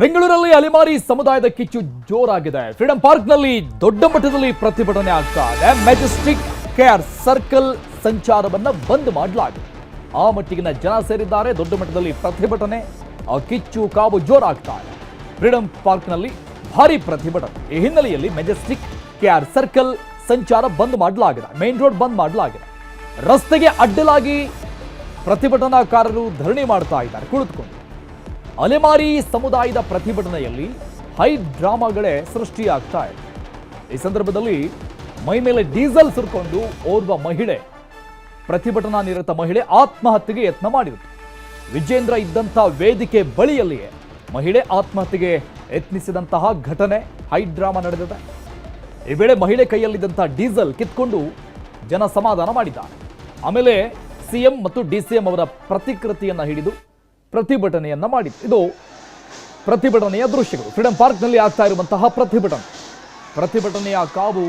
ಬೆಂಗಳೂರಲ್ಲಿ ಅಲೆಮಾರಿ ಸಮುದಾಯದ ಕಿಚ್ಚು ಜೋರಾಗಿದೆ. ಫ್ರೀಡಂ ಪಾರ್ಕ್ನಲ್ಲಿ ದೊಡ್ಡ ಮಟ್ಟದಲ್ಲಿ ಪ್ರತಿಭಟನೆ ಆಗ್ತಾ ಇದೆ. ಮೆಜೆಸ್ಟಿಕ್ ಕೇರ್ ಸರ್ಕಲ್ ಸಂಚಾರವನ್ನ ಬಂದ್ ಮಾಡಲಾಗಿದೆ. ಆ ಮಟ್ಟಿಗಿನ ಜನ ಸೇರಿದ್ದಾರೆ. ದೊಡ್ಡ ಮಟ್ಟದಲ್ಲಿ ಪ್ರತಿಭಟನೆ, ಆ ಕಿಚ್ಚು ಕಾವು ಜೋರಾಗ್ತಾ ಇದೆ. ಫ್ರೀಡಂ ಪಾರ್ಕ್ನಲ್ಲಿ ಭಾರಿ ಪ್ರತಿಭಟನೆ. ಈ ಹಿನ್ನೆಲೆಯಲ್ಲಿ ಮೆಜೆಸ್ಟಿಕ್ ಕೇರ್ ಸರ್ಕಲ್ ಸಂಚಾರ ಬಂದ್ ಮಾಡಲಾಗಿದೆ. ಮೇನ್ ರೋಡ್ ಬಂದ್ ಮಾಡಲಾಗಿದೆ. ರಸ್ತೆಗೆ ಅಡ್ಡಲಾಗಿ ಪ್ರತಿಭಟನಾಕಾರರು ಧರಣಿ ಮಾಡ್ತಾ ಇದ್ದಾರೆ. ಕುಳಿತುಕೊಂಡು. ಅಲೆಮಾರಿ ಸಮುದಾಯದ ಪ್ರತಿಭಟನೆಯಲ್ಲಿ ಹೈ ಡ್ರಾಮಾಗಳೇ ಸೃಷ್ಟಿಯಾಗ್ತಾ ಇದೆ. ಈ ಸಂದರ್ಭದಲ್ಲಿ ಮೈ ಮೇಲೆ ಡೀಸೆಲ್ ಸುರ್ಕೊಂಡು ಓರ್ವ ಮಹಿಳೆ, ಪ್ರತಿಭಟನಾ ನಿರತ ಮಹಿಳೆ ಆತ್ಮಹತ್ಯೆಗೆ ಯತ್ನ ಮಾಡಿದರು ವಿಜೇಂದ್ರ ಇದ್ದಂಥ ವೇದಿಕೆ ಬಳಿಯಲ್ಲಿಯೇ ಮಹಿಳೆ ಆತ್ಮಹತ್ಯೆಗೆ ಯತ್ನಿಸಿದಂತಹ ಘಟನೆ ಹೈ ಡ್ರಾಮಾ ನಡೆದಿದೆ. ಈ ವೇಳೆ ಮಹಿಳೆ ಕೈಯಲ್ಲಿದ್ದಂಥ ಡೀಸೆಲ್ ಕಿತ್ಕೊಂಡು ಜನ ಸಮಾಧಾನ ಮಾಡಿದ್ದಾರೆ. ಆಮೇಲೆ ಸಿಎಂ ಮತ್ತು ಡಿಸಿಎಂ ಅವರ ಪ್ರತಿಕೃತಿಯನ್ನು ಹಿಡಿದು ಪ್ರತಿಭಟನೆಯನ್ನ ಮಾಡಿತ್ತು ಇದು ಪ್ರತಿಭಟನೆಯ ದೃಶ್ಯಗಳು. ಫ್ರೀಡಂ ಪಾರ್ಕ್ನಲ್ಲಿ ಆಗ್ತಾ ಇರುವಂತಹ ಪ್ರತಿಭಟನೆ. ಪ್ರತಿಭಟನೆಯ ಕಾವು,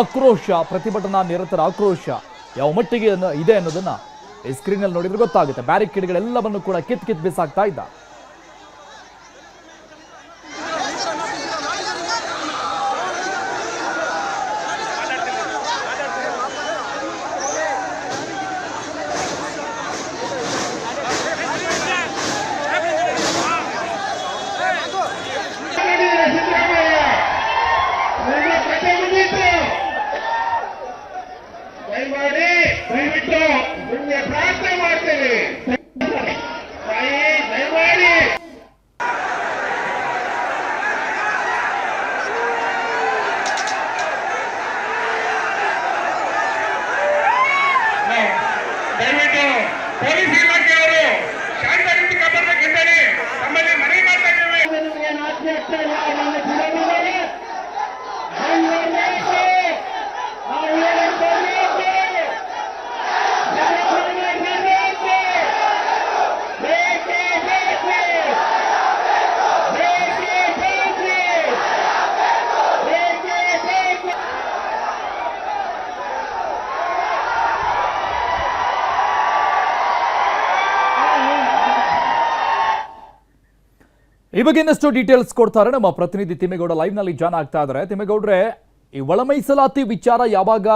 ಆಕ್ರೋಶ, ಪ್ರತಿಭಟನಾ ನಿರತರ ಆಕ್ರೋಶ ಯಾವ ಮಟ್ಟಿಗೆ ಇದೆ ಅನ್ನೋದನ್ನ ಈ ಸ್ಕ್ರೀನಲ್ಲಿ ನೋಡಿದರೆ ಗೊತ್ತಾಗುತ್ತೆ. ಬ್ಯಾರಿಕೇಡ್ಗಳೆಲ್ಲವನ್ನು ಕೂಡ ಕಿತ್ ಕಿತ್ ಬಿಸಾಕ್ತಾ ಇದ್ದ. ದಯಮಾಡಿ ದಯವಿಟ್ಟು ನಿಮ್ಗೆ ಪ್ರಾರ್ಥನೆ ಮಾಡ್ತೇನೆ. ತಾಯಿ, ದಯಮಾಡಿ. ದಯವಿಟ್ಟು ಪೊಲೀಸ್ ಇಲಾಖೆಯವರು ಶಾಂತ ರೀತಿ ಕಾಪಾಡಬೇಕೆಂದರೆ ತಮ್ಮಲ್ಲಿ ಮನವಿ ಮಾಡ್ತಾ ಇದ್ದೇವೆ. ಈ ಬಗ್ಗೆ ಇನ್ನಷ್ಟು ಡೀಟೇಲ್ಸ್ ಕೊಡ್ತಾರೆ. ನಮ್ಮ ಪ್ರತಿನಿಧಿ ತಿಮ್ಮೇಗೌಡ ಲೈವ್ನಲ್ಲಿ ಜಾನ್ ಆಗ್ತಾ ಇದ್ದಾರೆ. ತಿಮ್ಮೇಗೌಡ್ರೆ, ಈ ಒಳ ಮೀಸಲಾತಿ ವಿಚಾರ ಯಾವಾಗ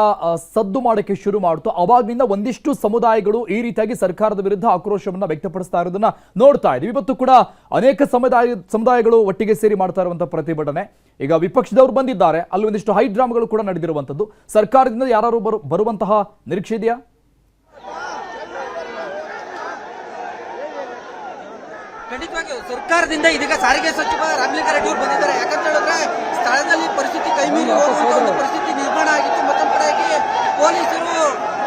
ಸದ್ದು ಮಾಡಕ್ಕೆ ಶುರು ಮಾಡ್ತು ಅವಾಗಿನಿಂದ ಒಂದಿಷ್ಟು ಸಮುದಾಯಗಳು ಈ ರೀತಿಯಾಗಿ ಸರ್ಕಾರದ ವಿರುದ್ಧ ಆಕ್ರೋಶವನ್ನ ವ್ಯಕ್ತಪಡಿಸ್ತಾ ಇರೋದನ್ನ ನೋಡ್ತಾ ಇದ್ದೀವಿ. ಇವತ್ತು ಕೂಡ ಅನೇಕ ಸಮುದಾಯ, ಸಮುದಾಯಗಳು ಒಟ್ಟಿಗೆ ಸೇರಿ ಮಾಡ್ತಾ ಇರುವಂತಹ ಪ್ರತಿಭಟನೆ. ಈಗ ವಿಪಕ್ಷದವರು ಬಂದಿದ್ದಾರೆ. ಅಲ್ಲಿ ಒಂದಿಷ್ಟು ಹೈ ಡ್ರಾಮಾಗಳು ಕೂಡ ನಡೆದಿರುವಂಥದ್ದು ಸರ್ಕಾರದಿಂದ ಯಾರು ಬರು, ಬರುವಂತಹ ನಿರೀಕ್ಷೆ ಇದೆಯಾ? ಖಂಡಿತವಾಗಿಯೂ ಸರ್ಕಾರದಿಂದ ಇದೀಗ ಸಾರಿಗೆ ಸಚಿವ ರಾಮಲಿಂಗಾರೆಡ್ಡಿ ಅವರು ಬಂದಿದ್ದಾರೆ. ಯಾಕಂತ ಹೇಳಿದ್ರೆ ಸ್ಥಳದಲ್ಲಿ ಪರಿಸ್ಥಿತಿ ಕೈಮೀರಿ ಹೋಗುವಂತ ಒಂದು ಪರಿಸ್ಥಿತಿ ನಿರ್ಮಾಣ ಆಗಿತ್ತು. ಮತ್ತೊಂದು ಕಡೆಯಾಗಿ ಪೊಲೀಸರು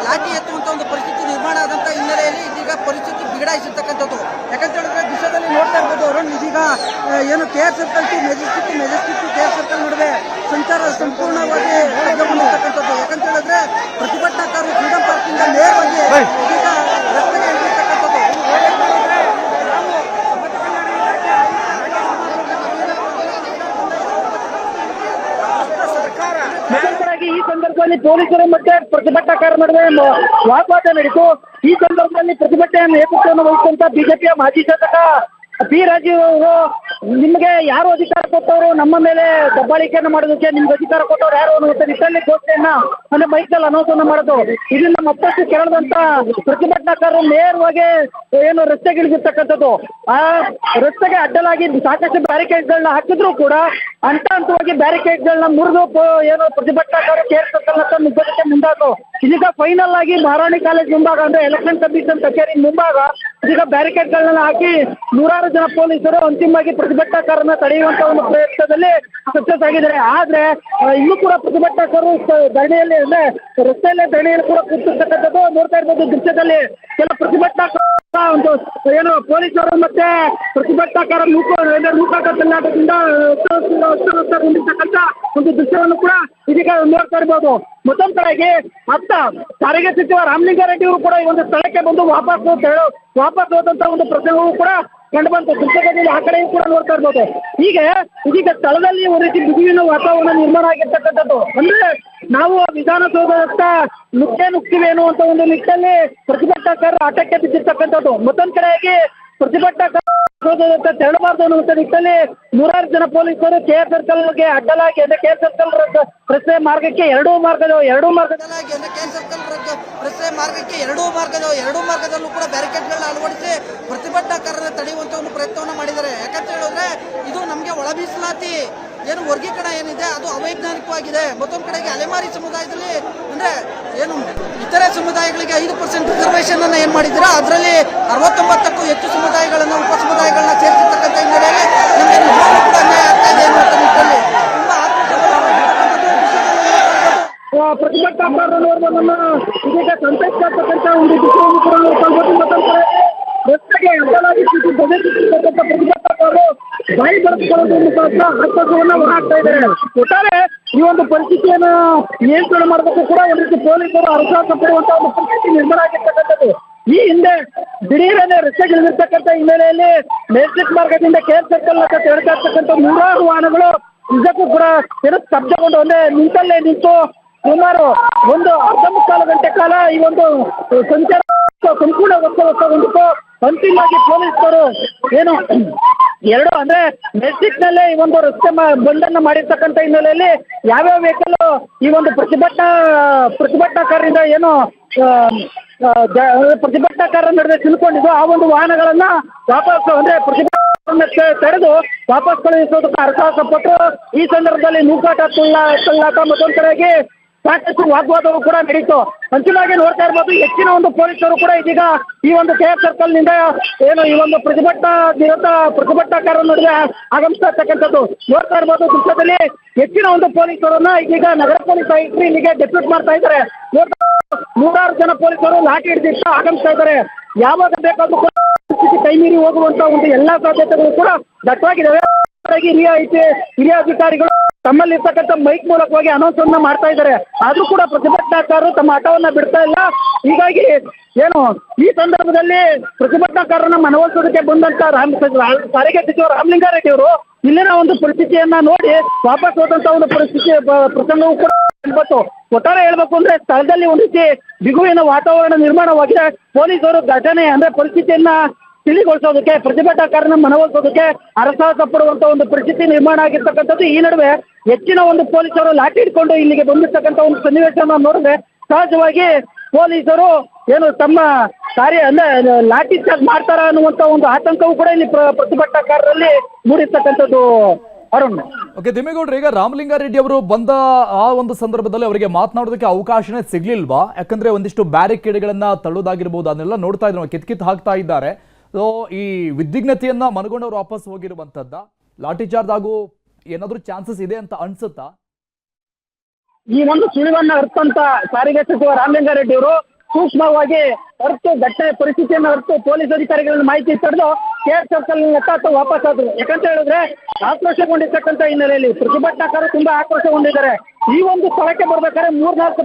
ಲಾಠಿ ಎತ್ತುವಂತ ಒಂದು ಪರಿಸ್ಥಿತಿ ನಿರ್ಮಾಣ ಆದಂತ ಹಿನ್ನೆಲೆಯಲ್ಲಿ ಇದೀಗ ಪರಿಸ್ಥಿತಿ ಬಿಗಡಾಯಿಸಿರ್ತಕ್ಕಂಥದ್ದು. ಯಾಕಂತ ಹೇಳಿದ್ರೆ ದೃಶ್ಯದಲ್ಲಿ ನೋಡ್ತಾ ಇರ್ಬೋದು. ಅರುಣ್ ಇದೀಗ ಏನು K R circle to Majestic Majestic K R circle ನಡುವೆ ಸಂಚಾರ ಸಂಪೂರ್ಣವಾಗಿ ಯಾಕಂತ ಹೇಳಿದ್ರೆ ಪ್ರತಿಭಟನಾಕಾರರು ಫ್ರೀಡಂ ಪಾರ್ಕಿಂದ ನೇರವಾಗಿ ಇದೀಗ ರಸ್ತೆಗೆ ಇಳಿದಿರ್ತಕ್ಕಂಥದ್ದು ಯಾಕಂತ ಹೇಳಿದ್ರೆ ನಾವು ಸಮಾಜ ಕಲ್ಯಾಣ ಇಲಾಖೆ ನಿರಂತರವಾಗಿ ಈ ಸಂದರ್ಭದಲ್ಲಿ ಪೊಲೀಸರು ಮತ್ತೆ ಪ್ರತಿಭಟನಾಕಾರ ನಡುವೆ ವಾಗ್ವಾದ ನಡೆಯಿತು. ಈ ಸಂದರ್ಭದಲ್ಲಿ ಪ್ರತಿಭಟನೆಯ ನೇತೃತ್ವವನ್ನು ವಹಿಸಿದಂತ ಬಿಜೆಪಿಯ ಮಾಜಿ ಶಾಸಕ ಪಿ ರಾಜೀವ್ ಅವರು ನಿಮಗೆ ಯಾರು ಅಧಿಕಾರ ಕೊಟ್ಟವರು? ನಮ್ಮ ಮೇಲೆ ದಬ್ಬಾಳಿಕೆಯನ್ನು ಮಾಡೋದಕ್ಕೆ ನಿಮ್ಗೆ ಅಧಿಕಾರ ಕೊಟ್ಟವರು ಯಾರು ಅನ್ನುವಂಥ ನಿಟ್ಟಲ್ಲಿ ಘೋಷಣೆಯನ್ನ ಅಂದ್ರೆ ಮೈಕಲ್ಲಿ ಅನೌನ್ಸ್ ಅನ್ನು ಮಾಡೋದು. ಇದರಿಂದ ಮತ್ತಷ್ಟು ಕೆರಳದಂತ ಪ್ರತಿಭಟನಾಕಾರರು ನೇರವಾಗಿ ಏನು ರಸ್ತೆಗಿಳಿದಿರ್ತಕ್ಕಂಥದ್ದು. ಆ ರಸ್ತೆಗೆ ಅಡ್ಡಲಾಗಿ ಸಾಕಷ್ಟು ಬ್ಯಾರಿಕೇಡ್ಗಳನ್ನ ಹಾಕಿದ್ರು ಕೂಡ ಹಂತ ಹಂತವಾಗಿ ಬ್ಯಾರಿಕೇಡ್ಗಳನ್ನ ಮುರಿದು ಏನು ಪ್ರತಿಭಟನಾಕಾರರು ಹತ್ರ ನುಗ್ಗೋದಕ್ಕೆ ಮುಂದಾದ್ರು. ಇದೀಗ ಫೈನಲ್ ಆಗಿ ಮಹಾರಾಣಿ ಕಾಲೇಜ್ ಮುಂಭಾಗ ಅಂದ್ರೆ ಎಲೆಕ್ಷನ್ ಕಮಿಷನ್ ಕಚೇರಿ ಮುಂಭಾಗ ಇದೀಗ ಬ್ಯಾರಿಕೇಡ್ಗಳನ್ನ ಹಾಕಿ ನೂರಾರು ಜನ ಪೊಲೀಸರು ಅಂತಿಮವಾಗಿ ಪ್ರತಿಭಟನಾಕಾರರನ್ನ ತಡೆಯುವಂತ ಒಂದು ಪ್ರಯತ್ನದಲ್ಲಿ ಸಕ್ಸಸ್ ಆಗಿದ್ದಾರೆ. ಆದ್ರೆ ಇನ್ನೂ ಕೂಡ ಪ್ರತಿಭಟನಾಕಾರರು ಧರಣಿಯಲ್ಲಿ ಅಂದ್ರೆ ರಸ್ತೆಯಲ್ಲೇ ಧರಣಿಯಲ್ಲಿ ಕೂಡ ಕೂತಿರ್ತಕ್ಕಂಥದ್ದು ನೋಡ್ತಾ ಇರ್ಬೋದು ದೃಶ್ಯದಲ್ಲಿ. ಕೆಲ ಪ್ರತಿಭಟನಾಕಾರ ಒಂದು, ಏನು ಪೊಲೀಸರು ಮತ್ತೆ ಪ್ರತಿಭಟನಾಕಾರ ನೂಕು ನೂಕಾಟ ಕರ್ನಾಟಕದಿಂದ ಹೊಂದಿರ್ತಕ್ಕಂಥ ಒಂದು ದೃಶ್ಯವನ್ನು ಕೂಡ ಇದೀಗ ನೋಡ್ತಾ ಇರ್ಬೋದು. ಮತ್ತೊಂದು ಕಡೆಗೆ ಅತ್ತ ಸಾರಿಗೆ ಸಚಿವ ರಾಮಲಿಂಗಾರೆಡ್ಡಿ ಅವರು ಕೂಡ ಈ ಒಂದು ಸ್ಥಳಕ್ಕೆ ಬಂದು ವಾಪಸ್ ವಾಪಸ್ ಹೋದಂತ ಒಂದು ಪ್ರಸಂಗವೂ ಕೂಡ ಕಂಡು ಬಂತು. ದೃಶ್ಯದಲ್ಲಿ ಆ ಕಡೆಯೂ ಕೂಡ ನೋಡ್ತಾ ಇರ್ಬೋದು. ಈಗ ಇದೀಗ ಸ್ಥಳದಲ್ಲಿ ಒಂದು ರೀತಿ ಬಿಗುವಿನ ವಾತಾವರಣ ನಿರ್ಮಾಣ ಆಗಿರ್ತಕ್ಕಂಥದ್ದು. ಅಂದ್ರೆ ನಾವು ವಿಧಾನಸೌಧದತ್ತ ನುಗ್ಗೇ ನುಗ್ತೀವಿ ಅಂತ ಒಂದು ನಿಟ್ಟಲ್ಲಿ ಪ್ರತಿಭಟನಾಕಾರರು ಆಟಕ್ಕೆ ಬಿದ್ದಿರ್ತಕ್ಕಂಥದ್ದು. ಮತ್ತೊಂದು ಕಡೆಯಾಗಿ ಪ್ರತಿಭಟನಾಕಾರರತ್ತ ತೆರಳಬಾರ್ದು ಅನ್ನುವಂಥ ನಿಟ್ಟಿನಲ್ಲಿ ನೂರಾರು ಜನ ಪೊಲೀಸರು ಕೆ ಆರ್ ಸರ್ಕಲ್ಗೆ ಅಡ್ಡಲಾಗಿ ಅಂದ್ರೆ ಕೆ ಆರ್ ಸರ್ಕಲ್ ರಸ್ತೆ ಮಾರ್ಗಕ್ಕೆ ಎರಡೂ ಮಾರ್ಗದ ಎರಡೂ ಮಾರ್ಗದ ರಸ್ತೆ ಮಾರ್ಗಕ್ಕೆ ಎರಡೂ ಮಾರ್ಗದ ಎರಡೂ ಮಾರ್ಗದಲ್ಲೂ ಕೂಡ ಬ್ಯಾರಿಕೇಡ್ಗಳನ್ನ ಅಳವಡಿಸಿ ಪ್ರತಿಭಟನಾಕಾರರನ್ನ ತಡೆಯುವಂತ ಒಂದು ಪ್ರಯತ್ನವನ್ನು ಮಾಡಿದ್ದಾರೆ. ಯಾಕಂತ ಹೇಳಿದ್ರೆ ಇದು ನಮಗೆ ಒಳ ಮೀಸಲಾತಿ ಏನು ವರ್ಗೀಕರಣ ಏನಿದೆ, ಅದು ಅವೈಜ್ಞಾನಿಕವಾಗಿದೆ. ಮತ್ತೊಂದು ಕಡೆಗೆ ಅಲೆಮಾರಿ ಸಮುದಾಯದಲ್ಲಿ ಅಂದ್ರೆ ಏನು ಇತರೆ ಸಮುದಾಯಗಳಿಗೆ ಐದು ಪರ್ಸೆಂಟ್ ರಿಸರ್ವೇಷನ್ ಅನ್ನ ಏನ್ ಮಾಡಿದ್ದೀರಾ? ಅದರಲ್ಲಿ ಅರವತ್ತೊಂಬತ್ತಕ್ಕೂ ಹೆಚ್ಚು ಸಮುದಾಯಗಳನ್ನ, ಉಪ ಸಮುದಾಯಗಳನ್ನ ಸೇರಿಸಿರ್ತಕ್ಕಂಥ ಹಿನ್ನೆಲೆಯಲ್ಲಿ ನಮಗೆ ನಿಜವಾಗ್ಲೂ ಕೂಡ ಪ್ರತಿಭಟನಾಕಾರರನ್ನ ಇದೀಗ ಒಂದು ಪ್ರತಿಭಟನಾಕಾರರು ಬಾಯಿ ಬರೆದುಕೊಳ್ಳೋದ್ರ ಮುಖಾಂತರ ಆಕ್ರೋಶವನ್ನ ಹೊರಹಾಕ್ತಾ ಇದ್ದಾರೆ. ಒಟ್ಟಾರೆ ಈ ಒಂದು ಪರಿಸ್ಥಿತಿಯನ್ನ ನಿಯಂತ್ರಣ ಮಾಡಬೇಕು ಕೂಡ ಒಂದು ರೀತಿ ಪೊಲೀಸರು ಅರ್ಹಾಸ ಪಡುವಂತಹ ಒಂದು ಪರಿಸ್ಥಿತಿ ನಿರ್ಮಾಣ ಆಗಿರ್ತಕ್ಕಂಥದ್ದು. ಈ ಹಿಂದೆ ದಿಢೀರನೆ ರಸ್ತೆಗಿಳಿದಿರ್ತಕ್ಕಂಥ ಹಿನ್ನೆಲೆಯಲ್ಲಿ ಮೆಟ್ರಿಕ್ ಮಾರ್ಗದಿಂದ ಕೇರ್ ಸರ್ಕಲ್ ಅಂತ ತೆರಳ್ತಾ ಇರ್ತಕ್ಕಂಥ ನೂರಾರು ವಾಹನಗಳು ನಿಜಕ್ಕೂ ಕೂಡ ಏನು ಸ್ತಬ್ಧಗೊಂಡು ಒಂದೇ ನಿಂತಲ್ಲೇ ನಿಂತು ಸುಮಾರು ಒಂದು ಅರ್ಧ ಮುಕ್ಕಾಲು ಗಂಟೆ ಕಾಲ ಈ ಒಂದು ಸಂಚಾರ ಸಂಪೂರ್ಣ ಒತ್ತಡಗೊಂಡಿತ್ತು ಅಂತಿಮವಾಗಿ ಪೊಲೀಸರು ಏನು ಎರಡು ಅಂದ್ರೆ ಮೆಟ್ರಿಕ್ನಲ್ಲೇ ಈ ಒಂದು ರಸ್ತೆ ಮಾ, ಬಂಡನ್ನ ಮಾಡಿರ್ತಕ್ಕಂಥ ಹಿನ್ನೆಲೆಯಲ್ಲಿ ಯಾವ್ಯಾವ ವೆಹಿಕಲ್ ಈ ಒಂದು ಪ್ರತಿಭಟನಾ, ಪ್ರತಿಭಟನಾಕಾರರಿಂದ ಏನು ಜ- ಪ್ರತಿಭಟನಾಕಾರರ ನಡುವೆ ತಿಳ್ಕೊಂಡಿದ್ದು ಆ ಒಂದು ವಾಹನಗಳನ್ನ ವಾಪಸ್ ಅಂದ್ರೆ ಪ್ರತಿಭಟನೆ ತಡೆದು ವಾಪಸ್ ಕಳುಹಿಸೋದಕ್ಕೆ ಅರ್ಥ ಪಟ್ಟು ಈ ಸಂದರ್ಭದಲ್ಲಿ ನೂಕಾಟ ತುಳ್ಳ ತುಳ್ಳಾಟ ಮತ್ತೊಂದು ಸಾಕಷ್ಟು ವಾಗ್ವಾದವು ಕೂಡ ನಡೀತು. ಅಂತಿಮವಾಗಿ ನೋಡ್ತಾ ಇರ್ಬೋದು, ಹೆಚ್ಚಿನ ಒಂದು ಪೊಲೀಸರು ಕೂಡ ಇದೀಗ ಈ ಒಂದು ಕೆ ಎಫ್ ಸರ್ಕಲ್ನಿಂದ ಏನು ಈ ಒಂದು ಪ್ರತಿಭಟನಾ ನಿರತ ಪ್ರತಿಭಟನಾಕಾರರ ನಡುವೆ ಆಗಮಿಸ್ತಾ ಇರ್ತಕ್ಕಂಥದ್ದು ನೋಡ್ತಾ ಇರ್ಬೋದು ದೃಶ್ಯದಲ್ಲಿ ಹೆಚ್ಚಿನ ಒಂದು ಪೊಲೀಸರನ್ನ ಇದೀಗ ನಗರ ಪೊಲೀಸ್ ಆಯುಕ್ತರು ಇಲ್ಲಿಗೆ ಡೆಪ್ಯೂಟ್ ಮಾಡ್ತಾ ಇದ್ದಾರೆ. ನೂರಾರು ಜನ ಪೊಲೀಸರು ಲಾಠಿ ಹಿಡಿದಿಟ್ಟು ಆಗಮಿಸ್ತಾ ಇದ್ದಾರೆ. ಯಾವಾಗ ಬೇಕಾದ್ರೂ ಕೂಡ ಪರಿಸ್ಥಿತಿ ಕೈ ಮೀರಿ ಹೋಗುವಂತ ಒಂದು ಎಲ್ಲಾ ಸಾಧ್ಯತೆಗಳು ಕೂಡ ದಟ್ಟವಾಗಿದ್ದಾವೆ. ಹಿರಿಯ ಹಿರಿಯ ಅಧಿಕಾರಿಗಳು ತಮ್ಮಲ್ಲಿರ್ತಕ್ಕಂಥ ಮೈಕ್ ಮೂಲಕವಾಗಿ ಅನೌನ್ಸ್ ಅನ್ನ ಮಾಡ್ತಾ ಇದ್ದಾರೆ. ಆದ್ರೂ ಕೂಡ ಪ್ರತಿಭಟನಾಕಾರರು ತಮ್ಮ ಆಟವನ್ನ ಬಿಡ್ತಾ ಇಲ್ಲ. ಹೀಗಾಗಿ ಏನು, ಈ ಸಂದರ್ಭದಲ್ಲಿ ಪ್ರತಿಭಟನಾಕಾರರನ್ನ ಮನವೊಲಿಸೋದಕ್ಕೆ ಬಂದಂತ ರಾಮ್, ಸಾರಿಗೆ ಸಚಿವ ರಾಮಲಿಂಗಾರೆಡ್ಡಿ ಅವರು ಇಲ್ಲಿನ ಒಂದು ಪರಿಸ್ಥಿತಿಯನ್ನ ನೋಡಿ ವಾಪಸ್ ಹೋದಂತ ಒಂದು ಪರಿಸ್ಥಿತಿ ಪ್ರಸಂಗವೂ ಕೂಡ ಬಂತು. ಒಟ್ಟಾರೆ ಹೇಳ್ಬೇಕು ಅಂದ್ರೆ ಸ್ಥಳದಲ್ಲಿ ಒಂದು ರೀತಿ ಬಿಗುವಿನ ವಾತಾವರಣ ನಿರ್ಮಾಣವಾಗಿದೆ. ಪೊಲೀಸರು ಘಟನೆ ಅಂದ್ರೆ ಪರಿಸ್ಥಿತಿಯನ್ನ ತಿಳಿಗೊಳಿಸೋದಕ್ಕೆ ಪ್ರತಿಭಟನಾಕಾರನ ಮನವೊಲಿಸೋದಕ್ಕೆ ಅರಸಾಹಸ ಪಡುವಂತ ಒಂದು ಪರಿಸ್ಥಿತಿ ನಿರ್ಮಾಣ ಆಗಿರ್ತಕ್ಕಂಥದ್ದು ಈ ನಡುವೆ. ಹೆಚ್ಚಿನ ಒಂದು ಪೊಲೀಸರು ಲಾಠಿ ಹಿಡ್ಕೊಂಡು ಇಲ್ಲಿಗೆ ಬಂದಿರ್ತಕ್ಕಂಥ ಒಂದು ಸನ್ನಿವೇಶನ ನೋಡಿದ್ರೆ ಸಹಜವಾಗಿ ಪೊಲೀಸರು ಏನು ತಮ್ಮ ಕಾರ್ಯ ಅಂದ್ರೆ ಲಾಠಿ ಚಾರ್ಜ್ ಮಾಡ್ತಾರ ಅನ್ನುವಂತ ಒಂದು ಆತಂಕವೂ ಕೂಡ ಇಲ್ಲಿ ಪ್ರ- ಪ್ರತಿಭಟನಾಕಾರರಲ್ಲಿ ಮೂಡಿರ್ತಕ್ಕಂಥದ್ದು ಅರುಣ್. ಓಕೆ ಈಗ ರಾಮಲಿಂಗಾರೆಡ್ಡಿ ಅವರು ಬಂದ ಆ ಒಂದು ಸಂದರ್ಭದಲ್ಲಿ ಅವರಿಗೆ ಮಾತನಾಡೋದಕ್ಕೆ ಅವಕಾಶನೇ ಸಿಗ್ಲಿಲ್ವಾ? ಯಾಕಂದ್ರೆ ಒಂದಿಷ್ಟು ಬ್ಯಾರಿಕೇಡ್ಗಳನ್ನ ತಳ್ಳೋದಾಗಿರ್ಬೋದು, ಅದನ್ನೆಲ್ಲ ನೋಡ್ತಾ ಇದ್ರು ಕಿತ್ಕಿತ್ ಕಿತ್ ಹಾಕ್ತಾ ಇದ್ದಾರೆ. ಸೊ ಈ ವಿದ್ವಿಗ್ನತೆಯನ್ನ ಮನಗೊಂಡವ್ರು ವಾಪಸ್ ಹೋಗಿರುವಂತದ್ದ ಲಾಠಿ ಚಾರ್ಜ್ ಆಗೋ ಏನಾದ್ರೂ ಚಾನ್ಸಸ್ ಇದೆ ಅಂತ ಅನ್ಸುತ್ತಾ? ಈ ಒಂದು ಸುಳಿವನ್ನ ಅರ್ಥಂತ ಸಾರಿಗೆ ಸಚಿವ ರಾಮಲಿಂಗಾರೆಡ್ಡಿ ಅವರು ಸೂಕ್ಷ್ಮವಾಗಿ ಅರ್ತು, ಘಟನೆ ಪರಿಸ್ಥಿತಿಯನ್ನು ಅರ್ತು, ಪೊಲೀಸ್ ಅಧಿಕಾರಿಗಳನ್ನ ಮಾಹಿತಿ ಪಡೆದು ಕೇರ್ ಸರ್ಕಲ್ ಅಥವಾ ವಾಪಸ್ ಆದ್ರು. ಯಾಕಂತ ಹೇಳಿದ್ರೆ ಆಕ್ರೋಶಗೊಂಡಿರ್ತಕ್ಕಂಥ ಹಿನ್ನೆಲೆಯಲ್ಲಿ ಪ್ರತಿಭಟನಾಕಾರರು ತುಂಬಾ ಆಕ್ರೋಶಗೊಂಡಿದ್ದಾರೆ. ಈ ಒಂದು ಸ್ಥಳಕ್ಕೆ ಬರ್ಬೇಕಾದ್ರೆ ಮೂರ್ನಾಲ್ಕು